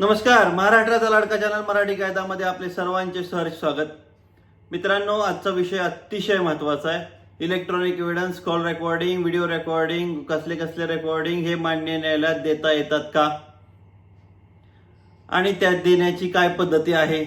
नमस्कार महाराष्ट्राचा लाडका चॅनल मराठी कायदामध्ये आपले सर्वांचे सहर्ष स्वागत. मित्रांनो आजचा विषय अतिशय महत्त्वाचा आहे. Electronic evidence call recording video recording कसले कसले रेकॉर्डिंग हे मान्य न्यायालयात देता येतात का? आणि त्यात देण्याची काय पद्धती आहे?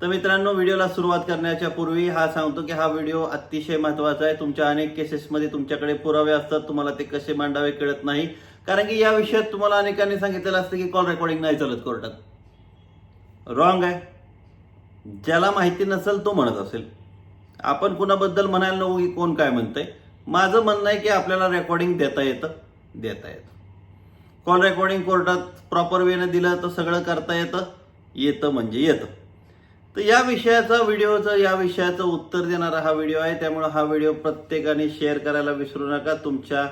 तर मित्रांनो व्हिडिओला सुरुवात करण्याच्या पूर्वी हा सांगतो की हा व्हिडिओ अतिशय महत्त्वाचा आहे. तुमच्या अनेक केसेसमध्ये तुमच्याकडे पुरावे असतात. तुम्हाला ते कसे मांडावे कळत नाही. कारण की या विषयात तुम्हाला अनेकांनी सांगितलेलं असतं की कॉल रेकॉर्डिंग नाही चालत कोर्टात. रॉंग आहे. ज्याला माहिती नसेल तो म्हणत असेल. आपण कुणाबद्दल म्हणायला नको की कोण काय म्हणतंय. माझं म्हणणं आहे की आपल्याला रेकॉर्डिंग देता येतं. देता येतं. कॉल रेकॉर्डिंग कोर्टात प्रॉपर वेने दिलं तर सगळं करता येतं. येतं म्हणजे येतं. तर या विषयाचा व्हिडिओचं या विषयाचं उत्तर देणारा हा व्हिडिओ आहे. त्यामुळे हा व्हिडिओ प्रत्येकाने शेअर करायला विसरू नका. तुमच्या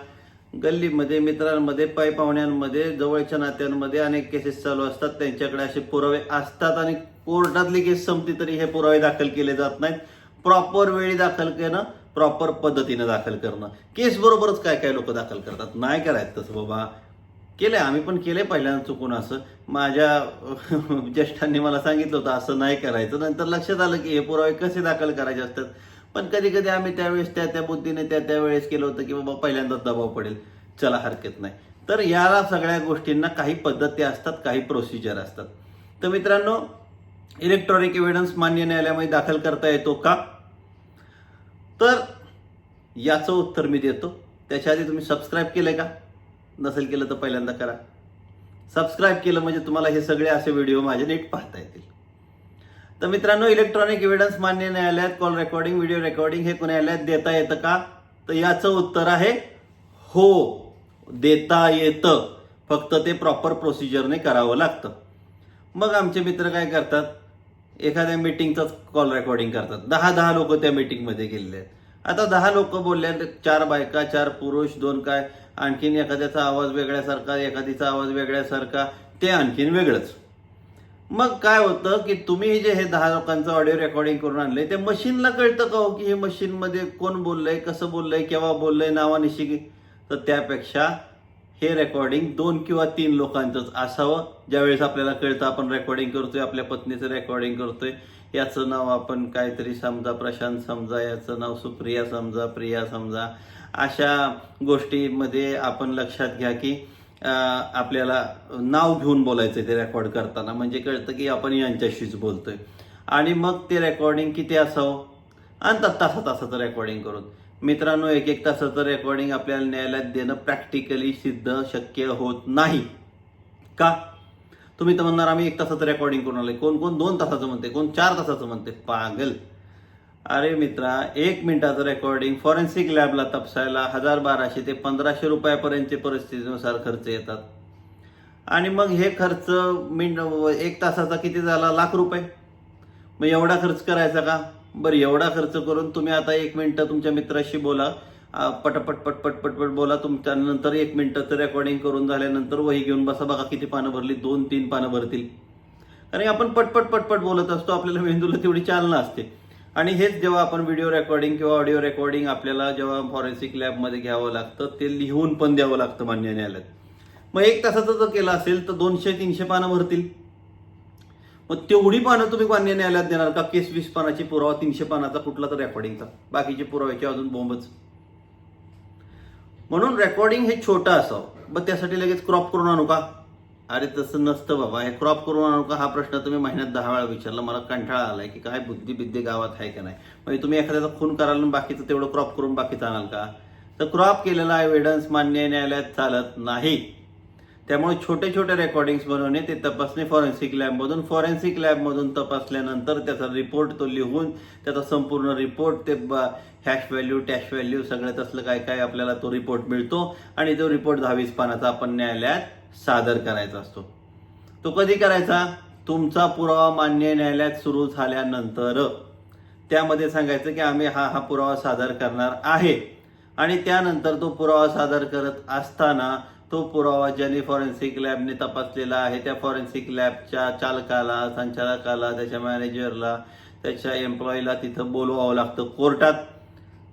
गल्लीमध्ये मित्रांमध्ये पाय पाहुण्यांमध्ये जवळच्या नात्यांमध्ये अनेक केसेस चालू असतात. त्यांच्याकडे असे पुरावे असतात आणि कोर्टातली केस संपली तरी हे पुरावे दाखल केले जात नाहीत. प्रॉपर वेळी दाखल करणं प्रॉपर पद्धतीनं दाखल करणं. केस बरोबरच काय काय लोक दाखल करतात? नाही करायचं तसं बाबा. केलंय आम्ही पण केलंय पहिल्यांदा चुकून असं. माझ्या ज्येष्ठांनी मला सांगितलं होतं असं नाही करायचं. नंतर लक्षात आलं की हे पुरावे कसे दाखल करायचे असतात? पण कधी कधी आम्ही त्यावेळेस त्या त्या बुद्धीने त्या त्यावेळेस केलं होतं की बाबा पहिल्यांदाच दबाव पडेल. चला हरकत नाही. तर याला सगळ्या गोष्टींना काही पद्धती असतात काही प्रोसिजर असतात. तर मित्रांनो इलेक्ट्रॉनिक एव्हिडन्स मान्य न्यायालयामध्ये दाखल करता येतो का? तर याचं उत्तर मी देतो. त्याच्या आधी तुम्ही सबस्क्राईब केलंय का? नसेल केलं तर पहिल्यांदा करा. सबस्क्राईब केलं म्हणजे तुम्हाला हे सगळे असे व्हिडिओ माझे नीट पाहता येतील. तर मित्रांनो इलेक्ट्रॉनिक एव्हिडन्स मान्य न्यायालयात कॉल रेकॉर्डिंग व्हिडिओ रेकॉर्डिंग हे न्यायालयात देता येतं का? तर याचं उत्तर आहे हो देता येतं. फक्त ते प्रॉपर प्रोसिजरने करावं लागतं. मग आमचे मित्र काय करतात? एखाद्या मीटिंगचाच कॉल रेकॉर्डिंग करतात. दहा दहा लोक त्या मीटिंगमध्ये गेलेले आहेत. आता दहा लोक बोलले चार बायका चार पुरुष दोन काय? आणखीन एखाद्याचा आवाज वेगळ्यासारखा एखादीचा आवाज वेगळ्यासारखा ते आणखीन वेगळंच. मग काय होतं की तुम्ही जे हे दहा लोकांचं ऑडिओ रेकॉर्डिंग करून आणलंय ते मशीनला कळतं का हो की हे मशीनमध्ये कोण बोललंय कसं बोललंय केव्हा बोललंय नावानिशी तर त्यापेक्षा हे रेकॉर्डिंग दोन किंवा तीन लोकांचंच असावं. ज्यावेळेस आपल्याला कळतं आपण रेकॉर्डिंग करतोय आपल्या पत्नीचं रेकॉर्डिंग करतोय याचं नाव आपण काहीतरी समजा प्रशांत समजा याचं नाव सुप्रिया समजा प्रिया समजा अशा गोष्टीमध्ये आपण लक्षात घ्या की आपल्याला नाव घेऊन बोलायचं ते रेकॉर्ड करताना. म्हणजे कळतं की आपण यांच्याशीच बोलतोय. आणि मग ते रेकॉर्डिंग किती असावं? आणतात तासा तासाचं रेकॉर्डिंग करून. मित्रांनो एक एक तासाचं रेकॉर्डिंग आपल्याला न्यायालयात देणं प्रॅक्टिकली सिद्ध शक्य होत नाही. का? तुम्ही तर म्हणणार आम्ही एक तासाचं रेकॉर्डिंग करून आलोय. कोण कोण दोन तासाचं म्हणते कोण चार तासाचं म्हणते पागल. अरे मित्रा एक मिनिटाचं रेकॉर्डिंग फॉरेन्सिक लॅबला तपसायला हजार बाराशे ते पंधराशे रुपयापर्यंतचे परिस्थितीनुसार खर्च येतात. आणि मग हे खर्च मिन एक तासाचा किती झाला? लाख रुपये. मग एवढा खर्च करायचा का? बरं एवढा खर्च करून तुम्ही आता एक मिनटं तुमच्या मित्राशी बोला. पटपट पटपट पटपट बोला. तुमच्या नंतर एक मिनटाचं रेकॉर्डिंग करून झाल्यानंतर वही घेऊन बसा. बघा किती पानं भरली. दोन तीन पानं भरतील. कारण आपण पटपट पटपट बोलत असतो. आपल्याला मेंदूला तेवढी चालना असते. आणि हेच जेव्हा आपण व्हिडिओ रेकॉर्डिंग किंवा ऑडिओ रेकॉर्डिंग आपल्याला जेव्हा फॉरेन्सिक लॅबमध्ये घ्यावं लागतं ते लिहून पण द्यावं लागतं मान्य न्यायालयात. मग एक तासाचं जर केलं असेल तर दोनशे तीनशे पानं भरतील. मग तेवढी पानं तुम्ही मान्य न्यायालयात देणार का? केस वीस पानाची पुरावा तीनशे पानाचा कुठला तर रेकॉर्डिंगचा बाकीचे पुराव्याचे अजून बोंबच. म्हणून रेकॉर्डिंग हे छोटं असावं. मग त्यासाठी लगेच क्रॉप करून आणू का? अरे तसं नसतं बाबा. हे क्रॉप करून आणू का? हा प्रश्न तुम्ही महिन्यात दहा वेळा विचारला. मला कंटाळा आलाय की काय बुद्धी बिद्धी गावात आहे का नाही? म्हणजे तुम्ही एखाद्याचा खून कराल बाकीचं तेवढं क्रॉप करून बाकीचं आणाल का? तर क्रॉप केलेला एव्हिडन्स मान्य न्यायालयात चालत नाही. त्यामुळे छोटे छोटे रेकॉर्डिंग्स बनवणे ते तपासणे फॉरेन्सिक लॅबमधून फॉरेन्सिक लॅबमधून तपासल्यानंतर त्याचा रिपोर्ट तो लिहून त्याचा संपूर्ण रिपोर्ट ते हॅश व्हॅल्यू टॅश व्हॅल्यू सगळं तसलं काय काय आपल्याला तो रिपोर्ट मिळतो. आणि तो रिपोर्ट दहावीस पानाचा आपण न्यायालयात सादर करायचा असतो. तो कधी करायचा? तुमचा पुरावा मान्य न्यायालयात सुरू झाल्यानंतर. त्यामध्ये सांगायचं की आम्ही हा हा पुरावा सादर करणार आहे. आणि त्यानंतर तो पुरावा सादर करत असताना तो पुरावा ज्याने फॉरेन्सिक लॅबने तपासलेला आहे त्या फॉरेन्सिक लॅबच्या चालकाला संचालकाला त्याच्या मॅनेजरला त्याच्या एम्प्लॉईला तिथं बोलवावं लागतं. कोर्टात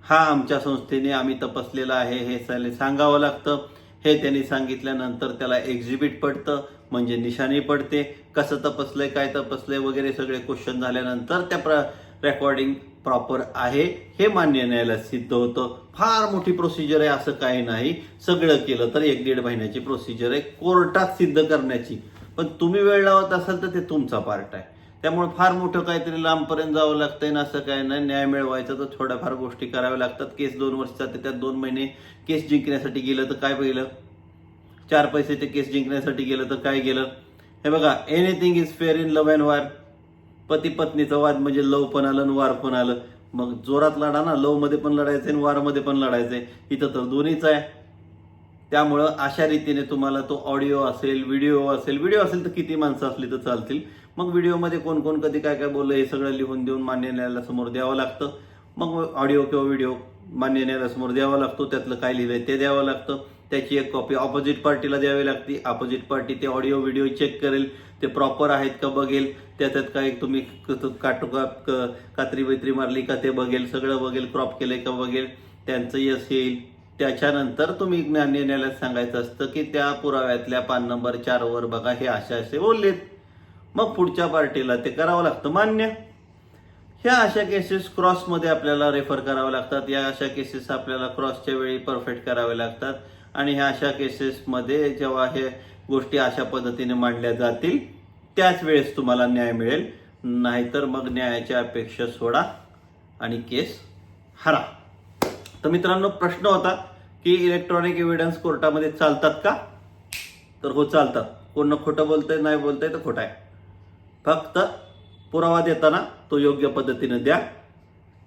हा आमच्या संस्थेने आम्ही तपासलेला आहे हे सांगावं लागतं. हे त्यांनी सांगितल्यानंतर त्याला एक्झिबिट पडतं म्हणजे निशाणी पडते. कसं तपासलंय काय तपासलंय वगैरे सगळे क्वेश्चन झाल्यानंतर त्या प्र रेकॉर्डिंग प्रॉपर आहे. हे मान्य न्यायालयात सिद्ध होतं. फार मोठी प्रोसिजर आहे असं काही नाही. सगळं केलं तर एक दीड महिन्याची प्रोसिजर आहे. कोर्टात सिद्ध करण्याची. पण तुम्ही वेळ लावत असाल तर ते तुमचा पार्ट आहे. त्यामुळे फार मोठं काहीतरी लांबपर्यंत जावं लागतंय ना असं काय नाही. न्याय मिळवायचा तर थोड्याफार गोष्टी कराव्या लागतात. केस दोन वर्ष जाते त्यात दोन महिने केस जिंकण्यासाठी गेलं तर काय पहिलं? चार पैसे ते केस जिंकण्यासाठी गेलं तर काय गेलं? हे बघा anything is fair in love and war पती पत्नीचा वाद म्हणजे लव पण आलं आणि वार पण आलं. मग जोरात लढा ना लवमध्ये पण लढायचं आणि वारमध्ये पण लढायचंय इथं तर दोन्हीच आहे. त्यामुळं अशा रीतीने तुम्हाला तो ऑडिओ असेल व्हिडिओ असेल व्हिडिओ असेल तर किती माणसं असली तर चालतील. मग व्हिडिओमध्ये कोण कोण कधी काय काय बोललं हे सगळं लिहून देऊन मान्य न्यायालयासमोर द्यावं लागतं. मग ऑडिओ किंवा व्हिडिओ मान्य न्यायालयासमोर द्यावा लागतो त्यातलं काय लिहिलंय ते द्यावं लागतं. त्याची एक कॉपी ऑपोजिट पार्टीला द्यावी लागते. ऑपोजिट पार्टी ते ऑडिओ व्हिडिओ चेक करेल. ते प्रॉपर आहेत का बघेल? त्याच्यात काय तुम्ही काटू का क- कात्री बैत्री मारली का ते बघेल? सगळं बघेल क्रॉप केलंय का बघेल? त्यांचं यश येईल. त्याच्यानंतर तुम्ही ज्ञान न्यायालयात सांगायचं असतं की त्या पुराव्यातल्या पान नंबर चारवर बघा हे असे असे बोललेत. मग पुढच्या पार्टीला ते करावं लागतं मान्य. ह्या अशा केसेस क्रॉसमध्ये आपल्याला रेफर कराव्या लागतात. या अशा केसेस आपल्याला क्रॉसच्या वेळी परफेक्ट कराव्या लागतात. आणि ह्या अशा केसेसमध्ये जेव्हा हे गोष्टी अशा पद्धतीने मांडल्या जातील त्याच वेळेस तुम्हाला न्याय मिळेल. नाहीतर मग न्यायाच्या अपेक्षा सोडा आणि केस हरा. तर मित्रांनो प्रश्न होता की इलेक्ट्रॉनिक एव्हिडन्स कोर्टामध्ये चालतात का? तर हो चालतात. कोण खोटं बोलतंय नाही बोलतंय तर खोटं आहे. फक्त पुरावा देताना तो योग्य पद्धतीने द्या.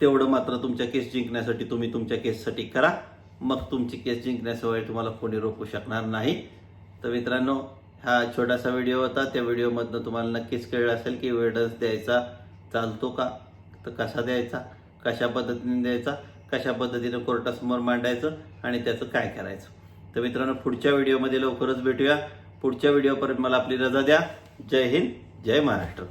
तेवढं मात्र तुमच्या केस जिंकण्यासाठी तुम्ही तुमच्या केससाठी करा. मग तुमची केस जिंकण्याशिवाय तुम्हाला कोणी रोखू शकणार नाही. तर मित्रांनो हा छोटासा व्हिडिओ होता. त्या व्हिडिओमधनं तुम्हाला नक्कीच कळलं असेल की एव्हिडन्स द्यायचा चालतो का? तर कसा द्यायचा? कशा पद्धतीने द्यायचा? कशा पद्धतीनं कोर्टासमोर मांडायचं आणि त्याचं काय करायचं. तर मित्रांनो पुढच्या व्हिडिओमध्ये लवकरच भेटूया. पुढच्या व्हिडिओपर्यंत मला आपली रजा द्या. जय हिंद जय महाराष्ट्र.